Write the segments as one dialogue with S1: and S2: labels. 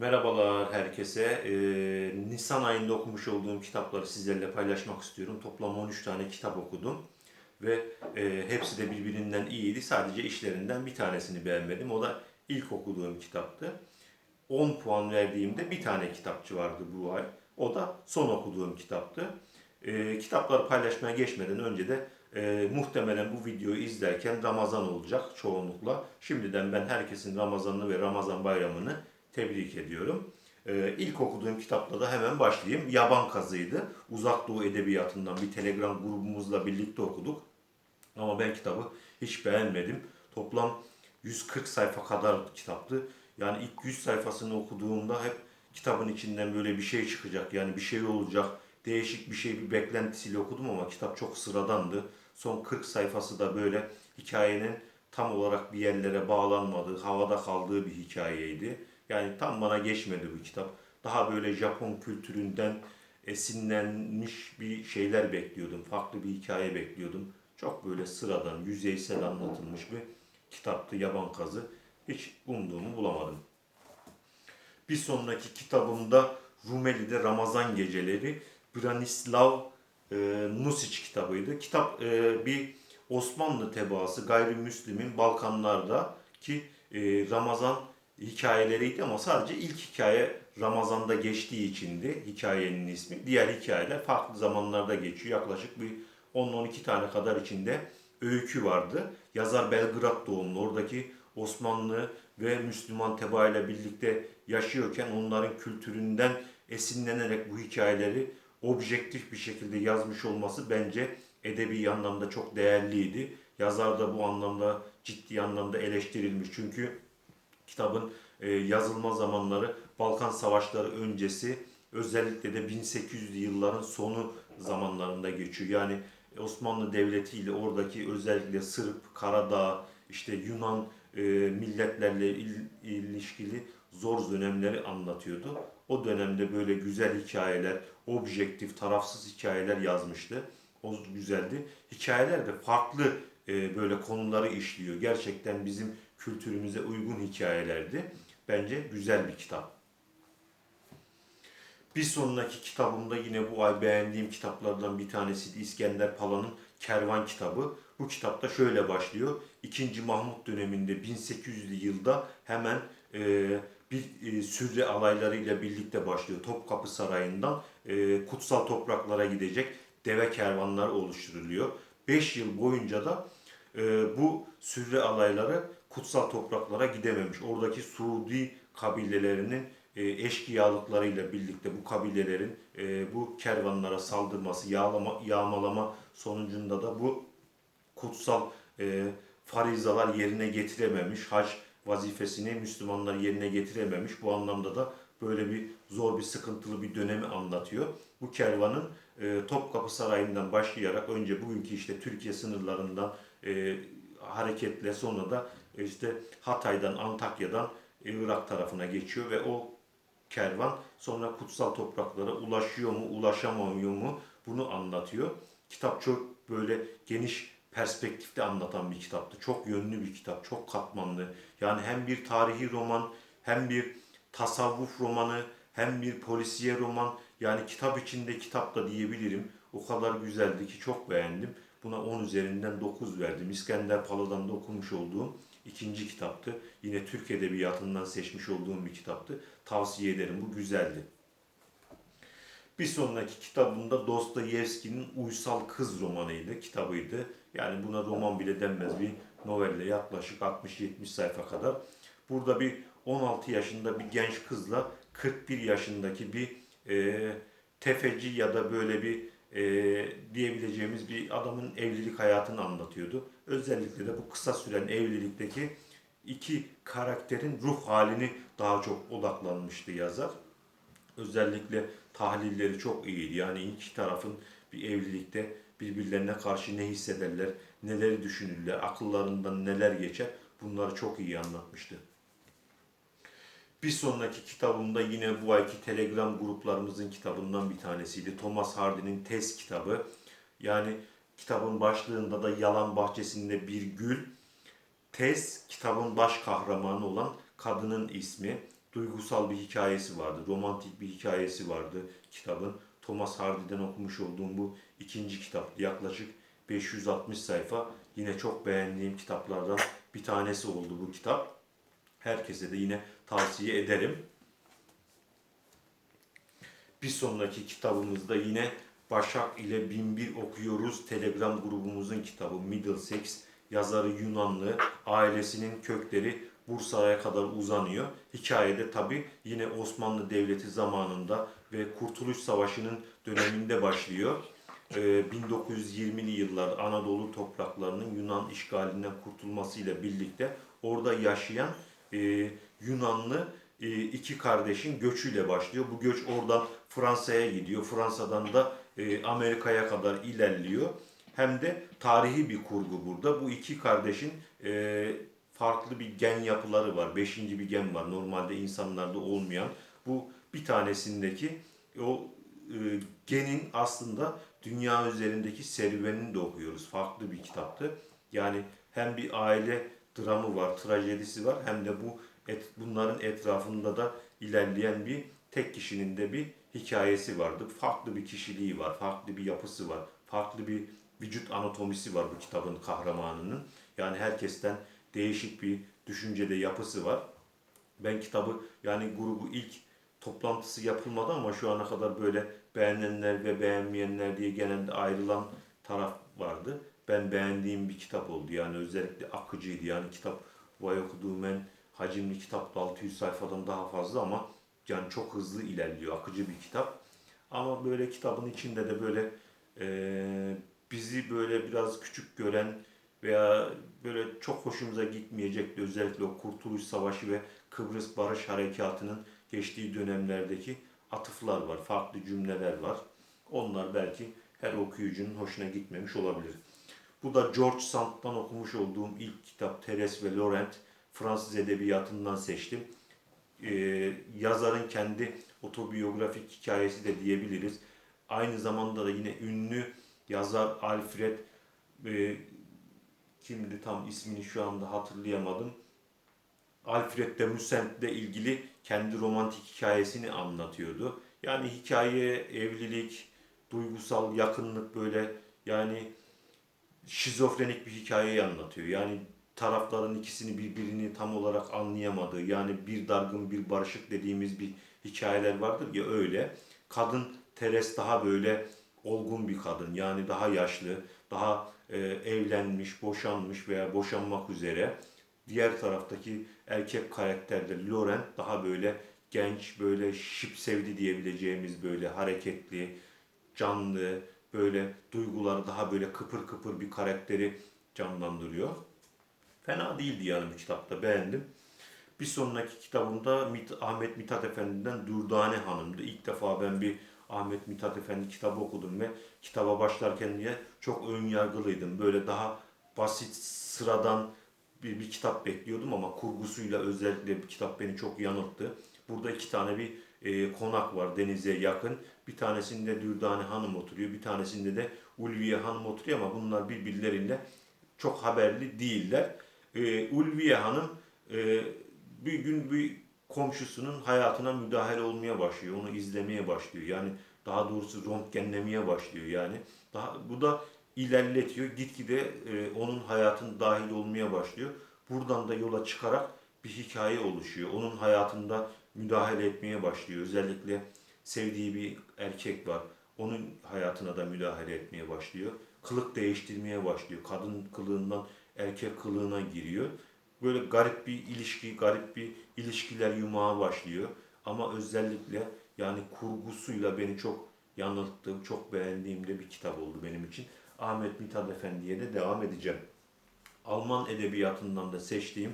S1: Merhabalar herkese. Ee, Nisan ayında okumuş olduğum kitapları sizlerle paylaşmak istiyorum. Toplam 13 tane kitap okudum ve e, hepsi de birbirinden iyiydi. Sadece işlerinden bir tanesini beğenmedim. O da ilk okuduğum kitaptı. 10 puan verdiğimde bir tane kitapçı vardı bu ay. O da son okuduğum kitaptı. Ee, kitapları paylaşmaya geçmeden önce de e, muhtemelen bu videoyu izlerken Ramazan olacak çoğunlukla. Şimdiden ben herkesin Ramazanını ve Ramazan bayramını tebrik ediyorum. Ee, ilk okuduğum kitapla da hemen başlayayım. Yaban Kazı'ydı. Uzak Doğu Edebiyatı'ndan bir Telegram grubumuzla birlikte okuduk. Ama ben kitabı hiç beğenmedim. Toplam 140 sayfa kadar kitaptı. Yani ilk 100 sayfasını okuduğumda hep kitabın içinden böyle bir şey çıkacak. Yani bir şey olacak. Değişik bir şey bir beklentisiyle okudum ama kitap çok sıradandı. Son 40 sayfası da böyle hikayenin tam olarak bir yerlere bağlanmadığı, havada kaldığı bir hikayeydi. Yani tam bana geçmedi bu kitap. Daha böyle Japon kültüründen esinlenmiş bir şeyler bekliyordum. Farklı bir hikaye bekliyordum. Çok böyle sıradan, yüzeysel anlatılmış bir kitaptı Yaban Kazı. Hiç umduğumu bulamadım. Bir sonraki kitabımda Rumeli'de Ramazan Geceleri Branislav e, Nusic kitabıydı. Kitap e, bir Osmanlı tebaası gayrimüslimin Balkanlarda ki e, Ramazan hikayeleriydi ama sadece ilk hikaye Ramazan'da geçtiği içindi hikayenin ismi. Diğer hikayeler farklı zamanlarda geçiyor. Yaklaşık bir 10-12 tane kadar içinde öykü vardı. Yazar Belgrad doğumlu. Oradaki Osmanlı ve Müslüman tebaa ile birlikte yaşıyorken onların kültüründen esinlenerek bu hikayeleri objektif bir şekilde yazmış olması bence edebi anlamda çok değerliydi. Yazar da bu anlamda ciddi anlamda eleştirilmiş. Çünkü kitabın e, yazılma zamanları Balkan Savaşları öncesi özellikle de 1800'lü yılların sonu zamanlarında geçiyor. Yani Osmanlı Devleti ile oradaki özellikle Sırp, Karadağ, işte Yunan e, milletlerle il- ilişkili zor dönemleri anlatıyordu. O dönemde böyle güzel hikayeler, objektif, tarafsız hikayeler yazmıştı. O güzeldi. Hikayeler de farklı e, böyle konuları işliyor. Gerçekten bizim kültürümüze uygun hikayelerdi. Bence güzel bir kitap. Bir sonraki kitabımda yine bu ay beğendiğim kitaplardan bir tanesi İskender Pala'nın Kervan kitabı. Bu kitapta şöyle başlıyor. 2. Mahmut döneminde 1800'lü yılda hemen e, bir e, sürre alaylarıyla birlikte başlıyor. Topkapı Sarayı'ndan e, kutsal topraklara gidecek deve kervanları oluşturuluyor. 5 yıl boyunca da e, bu sürre alayları kutsal topraklara gidememiş. Oradaki Suudi kabilelerinin e, eşkıyalıklarıyla birlikte bu kabilelerin e, bu kervanlara saldırması, yağlama, yağmalama sonucunda da bu kutsal e, farizalar yerine getirememiş, hac vazifesini Müslümanlar yerine getirememiş. Bu anlamda da böyle bir zor bir sıkıntılı bir dönemi anlatıyor. Bu kervanın e, Topkapı Sarayı'ndan başlayarak önce bugünkü işte Türkiye sınırlarından e, hareketle sonra da e, işte Hatay'dan, Antakya'dan e, Irak tarafına geçiyor ve o kervan sonra kutsal topraklara ulaşıyor mu, ulaşamıyor mu bunu anlatıyor. Kitap çok böyle geniş perspektifte anlatan bir kitaptı. Çok yönlü bir kitap, çok katmanlı. Yani hem bir tarihi roman, hem bir tasavvuf romanı, hem bir polisiye roman. Yani kitap içinde kitap da diyebilirim. O kadar güzeldi ki çok beğendim. Buna 10 üzerinden 9 verdim. İskender Pala'dan da okumuş olduğum ikinci kitaptı. Yine Türk Edebiyatı'ndan seçmiş olduğum bir kitaptı. Tavsiye ederim. Bu güzeldi. Bir sonraki kitabımda Dostoyevski'nin Uysal Kız romanıydı, kitabıydı. Yani buna roman bile denmez bir novelle yaklaşık 60-70 sayfa kadar. Burada bir 16 yaşında bir genç kızla 41 yaşındaki bir e, tefeci ya da böyle bir e, diyebileceğimiz bir adamın evlilik hayatını anlatıyordu. Özellikle de bu kısa süren evlilikteki iki karakterin ruh halini daha çok odaklanmıştı yazar. Özellikle tahlilleri çok iyiydi. Yani iki tarafın bir evlilikte birbirlerine karşı ne hissederler, neleri düşünürler, akıllarından neler geçer bunları çok iyi anlatmıştı. Bir sonraki kitabımda yine bu ayki Telegram gruplarımızın kitabından bir tanesiydi. Thomas Hardy'nin Tez kitabı. Yani kitabın başlığında da Yalan Bahçesinde Bir Gül. Tez kitabın baş kahramanı olan kadının ismi. duygusal bir hikayesi vardı, romantik bir hikayesi vardı kitabın. Thomas Hardy'den okumuş olduğum bu ikinci kitaptı. Yaklaşık 560 sayfa. Yine çok beğendiğim kitaplardan bir tanesi oldu bu kitap. Herkese de yine tavsiye ederim. Bir sonraki kitabımızda yine Başak ile Binbir okuyoruz. Telegram grubumuzun kitabı Middlesex. Yazarı Yunanlı. Ailesinin kökleri Bursa'ya kadar uzanıyor. Hikayede tabi yine Osmanlı Devleti zamanında ve Kurtuluş Savaşı'nın döneminde başlıyor. Ee, 1920'li yıllar Anadolu topraklarının Yunan işgalinden kurtulmasıyla birlikte orada yaşayan e, Yunanlı e, iki kardeşin göçüyle başlıyor. Bu göç oradan Fransa'ya gidiyor. Fransa'dan da e, Amerika'ya kadar ilerliyor. Hem de tarihi bir kurgu burada. Bu iki kardeşin e, farklı bir gen yapıları var. Beşinci bir gen var. Normalde insanlarda olmayan. Bu bir tanesindeki o genin aslında dünya üzerindeki serüvenini de okuyoruz. Farklı bir kitaptı. Yani hem bir aile dramı var, trajedisi var hem de bu et, bunların etrafında da ilerleyen bir tek kişinin de bir hikayesi vardı. Farklı bir kişiliği var, farklı bir yapısı var, farklı bir vücut anatomisi var bu kitabın kahramanının. Yani herkesten değişik bir düşüncede yapısı var. Ben kitabı yani grubu ilk toplantısı yapılmadı ama şu ana kadar böyle beğenenler ve beğenmeyenler diye genelde ayrılan taraf vardı. Ben beğendiğim bir kitap oldu. Yani özellikle akıcıydı. Yani kitap vay okuduğum en hacimli kitap da 600 sayfadan daha fazla ama yani çok hızlı ilerliyor. Akıcı bir kitap. Ama böyle kitabın içinde de böyle eee, bizi böyle biraz küçük gören veya böyle çok hoşumuza gitmeyecekti. Özellikle o Kurtuluş Savaşı ve Kıbrıs Barış Harekatı'nın geçtiği dönemlerdeki atıflar var, farklı cümleler var. Onlar belki her okuyucunun hoşuna gitmemiş olabilir. Bu da George Sand'dan okumuş olduğum ilk kitap Teres ve Laurent. Fransız edebiyatından seçtim. Ee, yazarın kendi otobiyografik hikayesi de diyebiliriz. Aynı zamanda da yine ünlü yazar Alfred e, kimdi tam ismini şu anda hatırlayamadım. Alfred de Musent'le ilgili kendi romantik hikayesini anlatıyordu. Yani hikaye, evlilik, duygusal yakınlık böyle yani şizofrenik bir hikayeyi anlatıyor. Yani tarafların ikisini birbirini tam olarak anlayamadığı yani bir dargın bir barışık dediğimiz bir hikayeler vardır ya öyle. Kadın Teres daha böyle olgun bir kadın yani daha yaşlı, daha e, evlenmiş, boşanmış veya boşanmak üzere. Diğer taraftaki erkek karakterde Laurent daha böyle genç, böyle şıp sevdi diyebileceğimiz böyle hareketli, canlı, böyle duyguları daha böyle kıpır kıpır bir karakteri canlandırıyor. Fena değildi yani bu kitapta beğendim. Bir sonraki kitabımda Ahmet Mithat Efendi'den Dürdane Hanım'dı. İlk defa ben bir Ahmet Mithat Efendi kitabı okudum ve kitaba başlarken diye çok ön yargılıydım. Böyle daha basit, sıradan bir, bir kitap bekliyordum ama kurgusuyla özellikle bir kitap beni çok yanılttı. Burada iki tane bir e, konak var denize yakın. Bir tanesinde Dürdane Hanım oturuyor, bir tanesinde de Ulviye Hanım oturuyor ama bunlar birbirleriyle çok haberli değiller. E, Ulviye Hanım e, bir gün bir komşusunun hayatına müdahale olmaya başlıyor. Onu izlemeye başlıyor. Yani daha doğrusu röntgenlemeye başlıyor yani. Daha, bu da ilerletiyor. Gitgide e, onun hayatına dahil olmaya başlıyor. Buradan da yola çıkarak bir hikaye oluşuyor. Onun hayatında müdahale etmeye başlıyor. Özellikle sevdiği bir erkek var. Onun hayatına da müdahale etmeye başlıyor. Kılık değiştirmeye başlıyor. Kadın kılığından erkek kılığına giriyor. Böyle garip bir ilişki, garip bir ilişkiler yumağı başlıyor. Ama özellikle yani kurgusuyla beni çok yanılttı, çok beğendiğim de bir kitap oldu benim için. Ahmet Mithat Efendi'ye de devam edeceğim. Alman edebiyatından da seçtiğim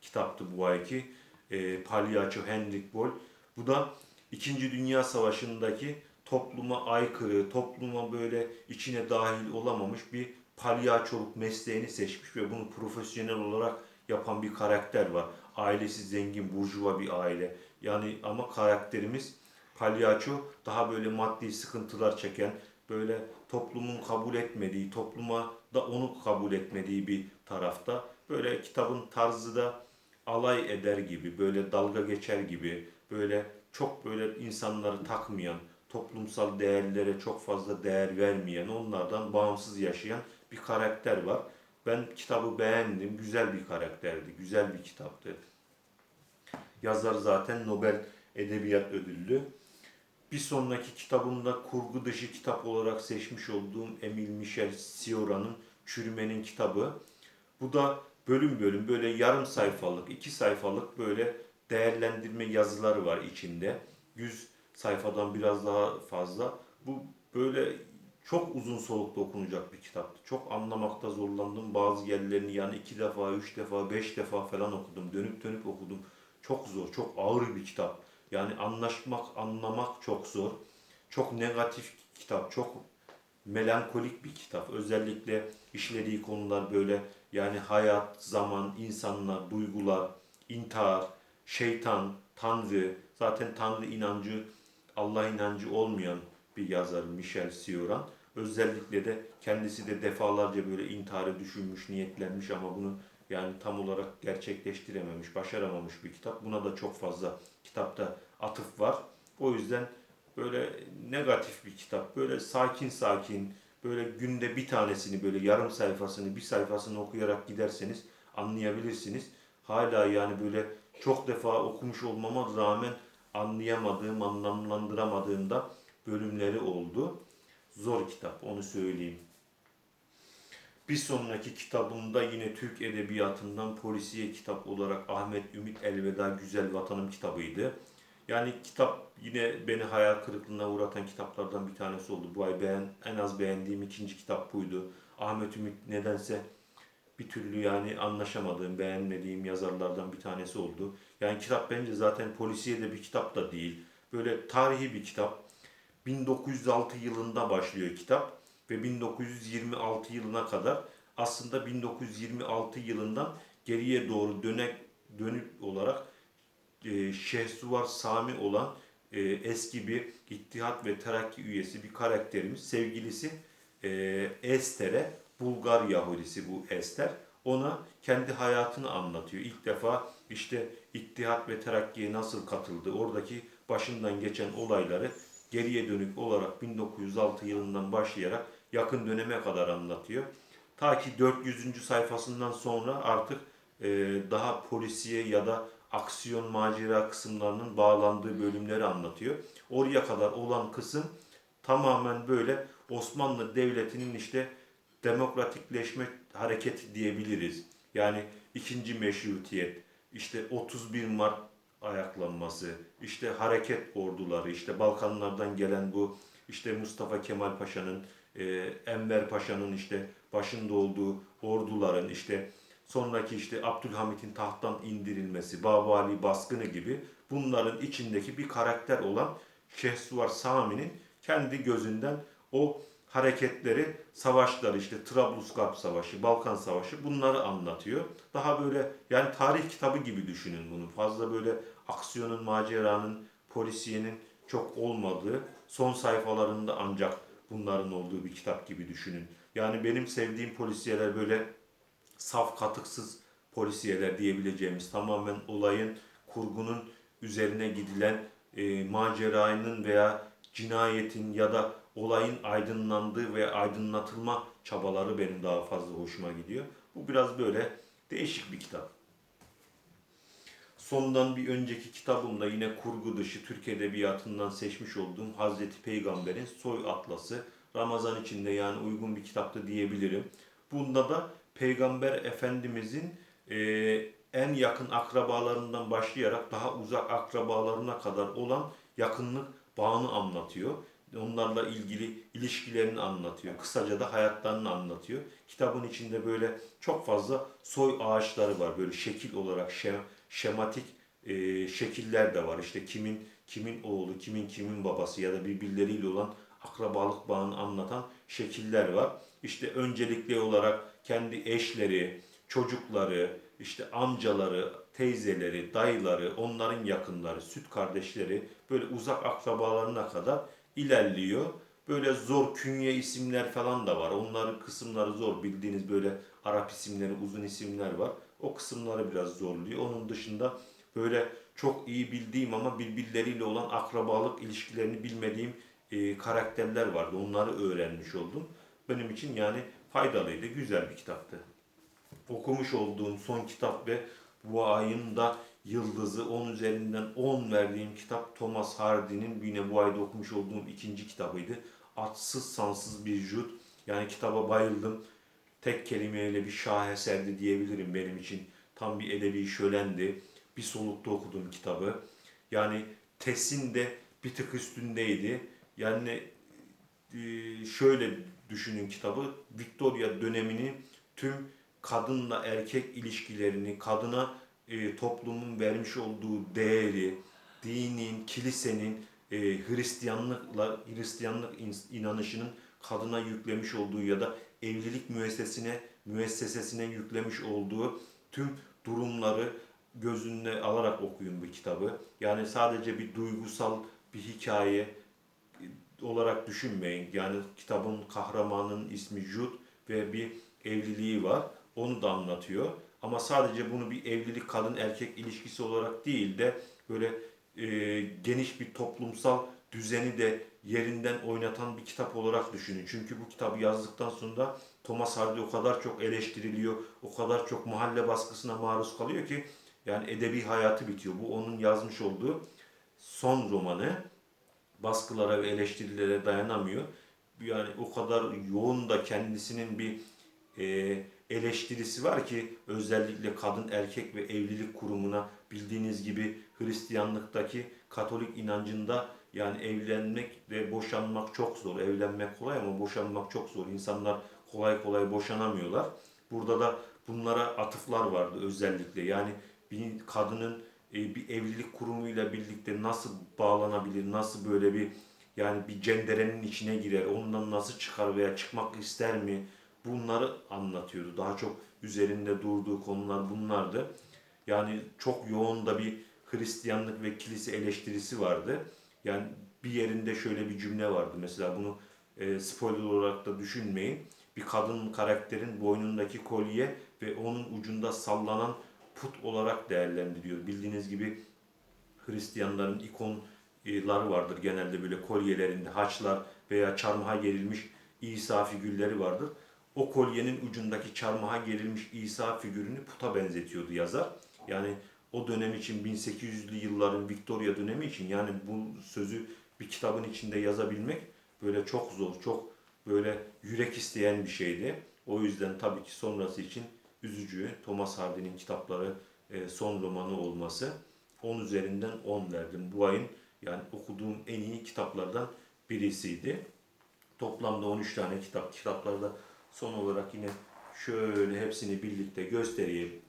S1: kitaptı bu ayki. E, Palyaço Henrik Boll. Bu da İkinci Dünya Savaşı'ndaki topluma aykırı, topluma böyle içine dahil olamamış bir palyaçoluk mesleğini seçmiş ve bunu profesyonel olarak yapan bir karakter var. Ailesi zengin, burjuva bir aile. Yani ama karakterimiz palyaço daha böyle maddi sıkıntılar çeken, böyle toplumun kabul etmediği, topluma da onu kabul etmediği bir tarafta. Böyle kitabın tarzı da alay eder gibi, böyle dalga geçer gibi, böyle çok böyle insanları takmayan, toplumsal değerlere çok fazla değer vermeyen, onlardan bağımsız yaşayan bir karakter var. Ben kitabı beğendim. Güzel bir karakterdi. Güzel bir kitaptı. Yazar zaten Nobel Edebiyat Ödüllü. Bir sonraki kitabımda kurgu dışı kitap olarak seçmiş olduğum Emil Michel Ciora'nın Çürümenin kitabı. Bu da bölüm bölüm böyle yarım sayfalık, iki sayfalık böyle değerlendirme yazıları var içinde. 100 sayfadan biraz daha fazla. Bu böyle çok uzun solukta okunacak bir kitaptı. Çok anlamakta zorlandım. Bazı yerlerini yani iki defa, üç defa, beş defa falan okudum. Dönüp dönüp okudum. Çok zor, çok ağır bir kitap. Yani anlaşmak, anlamak çok zor. Çok negatif kitap, çok melankolik bir kitap. Özellikle işlediği konular böyle yani hayat, zaman, insanlar, duygular, intihar, şeytan, tanrı. Zaten tanrı inancı, Allah inancı olmayan bir yazar Michel Sioran. Özellikle de kendisi de defalarca böyle intiharı düşünmüş, niyetlenmiş ama bunu yani tam olarak gerçekleştirememiş, başaramamış bir kitap. Buna da çok fazla kitapta atıf var. O yüzden böyle negatif bir kitap. Böyle sakin sakin, böyle günde bir tanesini böyle yarım sayfasını, bir sayfasını okuyarak giderseniz anlayabilirsiniz. Hala yani böyle çok defa okumuş olmama rağmen anlayamadığım, anlamlandıramadığım da bölümleri oldu. Zor kitap, onu söyleyeyim. Bir sonraki kitabımda yine Türk Edebiyatı'ndan polisiye kitap olarak Ahmet Ümit Elveda Güzel Vatanım kitabıydı. Yani kitap yine beni hayal kırıklığına uğratan kitaplardan bir tanesi oldu. Bu ay beğen, en az beğendiğim ikinci kitap buydu. Ahmet Ümit nedense bir türlü yani anlaşamadığım, beğenmediğim yazarlardan bir tanesi oldu. Yani kitap bence zaten polisiye de bir kitap da değil. Böyle tarihi bir kitap. 1906 yılında başlıyor kitap ve 1926 yılına kadar aslında 1926 yılından geriye doğru dönek dönüp olarak e, Şehsuvar Sami olan e, eski bir İttihat ve Terakki üyesi bir karakterimiz sevgilisi e, Ester'e Bulgar Yahudisi bu Ester ona kendi hayatını anlatıyor. İlk defa işte İttihat ve Terakki'ye nasıl katıldı, oradaki başından geçen olayları geriye dönük olarak 1906 yılından başlayarak yakın döneme kadar anlatıyor. Ta ki 400. sayfasından sonra artık e, daha polisiye ya da aksiyon macera kısımlarının bağlandığı bölümleri anlatıyor. Oraya kadar olan kısım tamamen böyle Osmanlı Devleti'nin işte demokratikleşme hareketi diyebiliriz. Yani ikinci meşrutiyet, işte 31 Mart ayaklanması, işte hareket orduları, işte Balkanlardan gelen bu işte Mustafa Kemal Paşa'nın, e, Enver Paşa'nın işte başında olduğu orduların işte sonraki işte Abdülhamit'in tahttan indirilmesi, Babali baskını gibi bunların içindeki bir karakter olan Şehsuvar Sami'nin kendi gözünden o hareketleri, savaşları işte Trablusgarp Savaşı, Balkan Savaşı bunları anlatıyor. Daha böyle yani tarih kitabı gibi düşünün bunu. Fazla böyle aksiyonun, maceranın, polisiyenin çok olmadığı, son sayfalarında ancak bunların olduğu bir kitap gibi düşünün. Yani benim sevdiğim polisiyeler böyle saf katıksız polisiyeler diyebileceğimiz tamamen olayın, kurgunun üzerine gidilen e, maceranın veya cinayetin ya da olayın aydınlandığı ve aydınlatılma çabaları benim daha fazla hoşuma gidiyor. Bu biraz böyle değişik bir kitap. Sondan bir önceki kitabımda yine kurgu dışı Türk Edebiyatı'ndan seçmiş olduğum Hazreti Peygamber'in Soy Atlası. Ramazan içinde yani uygun bir kitaptı diyebilirim. Bunda da Peygamber Efendimizin e, en yakın akrabalarından başlayarak daha uzak akrabalarına kadar olan yakınlık bağını anlatıyor. Onlarla ilgili ilişkilerini anlatıyor. Kısaca da hayatlarını anlatıyor. Kitabın içinde böyle çok fazla soy ağaçları var. Böyle şekil olarak şem, şematik e, şekiller de var. İşte kimin kimin oğlu, kimin kimin babası ya da birbirleriyle olan akrabalık bağını anlatan şekiller var. İşte öncelikli olarak kendi eşleri, çocukları, işte amcaları, teyzeleri, dayıları, onların yakınları, süt kardeşleri böyle uzak akrabalarına kadar ilerliyor. Böyle zor künye isimler falan da var. Onların kısımları zor. Bildiğiniz böyle Arap isimleri, uzun isimler var. O kısımları biraz zorluyor. Onun dışında böyle çok iyi bildiğim ama birbirleriyle olan akrabalık ilişkilerini bilmediğim e, karakterler vardı. Onları öğrenmiş oldum. Benim için yani faydalıydı, güzel bir kitaptı. Okumuş olduğum son kitap ve bu ayın da yıldızı 10 üzerinden 10 verdiğim kitap Thomas Hardy'nin yine bu ayda okumuş olduğum ikinci kitabıydı. Atsız sansız bir jut. Yani kitaba bayıldım. Tek kelimeyle bir şaheserdi diyebilirim benim için. Tam bir edebi şölendi. Bir solukta okudum kitabı. Yani Tess'in de bir tık üstündeydi. Yani e, şöyle düşünün kitabı. Victoria döneminin tüm kadınla erkek ilişkilerini, kadına e, toplumun vermiş olduğu değeri, dinin, kilisenin, e, Hristiyanlıkla Hristiyanlık in- inanışının kadına yüklemiş olduğu ya da evlilik müessesesine müessesesine yüklemiş olduğu tüm durumları göz önüne alarak okuyun bu kitabı. Yani sadece bir duygusal bir hikaye olarak düşünmeyin. Yani kitabın kahramanının ismi Jude ve bir evliliği var. Onu da anlatıyor. Ama sadece bunu bir evlilik kadın erkek ilişkisi olarak değil de böyle e, geniş bir toplumsal düzeni de yerinden oynatan bir kitap olarak düşünün. Çünkü bu kitabı yazdıktan sonra Thomas Hardy o kadar çok eleştiriliyor, o kadar çok mahalle baskısına maruz kalıyor ki yani edebi hayatı bitiyor. Bu onun yazmış olduğu son romanı baskılara ve eleştirilere dayanamıyor. Yani o kadar yoğun da kendisinin bir e, eleştirisi var ki özellikle kadın erkek ve evlilik kurumuna bildiğiniz gibi Hristiyanlıktaki Katolik inancında yani evlenmek ve boşanmak çok zor. Evlenmek kolay ama boşanmak çok zor. İnsanlar kolay kolay boşanamıyorlar. Burada da bunlara atıflar vardı özellikle. Yani bir kadının e, bir evlilik kurumuyla birlikte nasıl bağlanabilir, nasıl böyle bir yani bir cenderenin içine girer, ondan nasıl çıkar veya çıkmak ister mi? Bunları anlatıyordu. Daha çok üzerinde durduğu konular bunlardı. Yani çok yoğun da bir Hristiyanlık ve kilise eleştirisi vardı. Yani bir yerinde şöyle bir cümle vardı. Mesela bunu e, spoiler olarak da düşünmeyin. Bir kadın karakterin boynundaki kolye ve onun ucunda sallanan put olarak değerlendiriyor. Bildiğiniz gibi Hristiyanların ikonları vardır genelde böyle kolyelerinde haçlar veya çarmıha gerilmiş İsa figürleri vardır. O kolyenin ucundaki çarmıha gerilmiş İsa figürünü puta benzetiyordu yazar. Yani o dönem için 1800'lü yılların Victoria dönemi için yani bu sözü bir kitabın içinde yazabilmek böyle çok zor, çok böyle yürek isteyen bir şeydi. O yüzden tabii ki sonrası için üzücü. Thomas Hardy'nin kitapları e, son romanı olması. 10 üzerinden 10 verdim. Bu ayın yani okuduğum en iyi kitaplardan birisiydi. Toplamda 13 tane kitap. Kitaplarda son olarak yine şöyle hepsini birlikte göstereyim.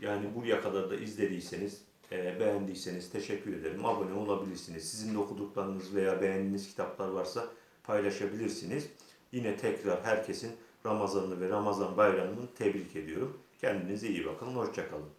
S1: Yani buraya kadar da izlediyseniz, e, beğendiyseniz teşekkür ederim. Abone olabilirsiniz. Sizin de okuduklarınız veya beğendiğiniz kitaplar varsa paylaşabilirsiniz. Yine tekrar herkesin Ramazanını ve Ramazan bayramını tebrik ediyorum. Kendinize iyi bakın. Hoşçakalın.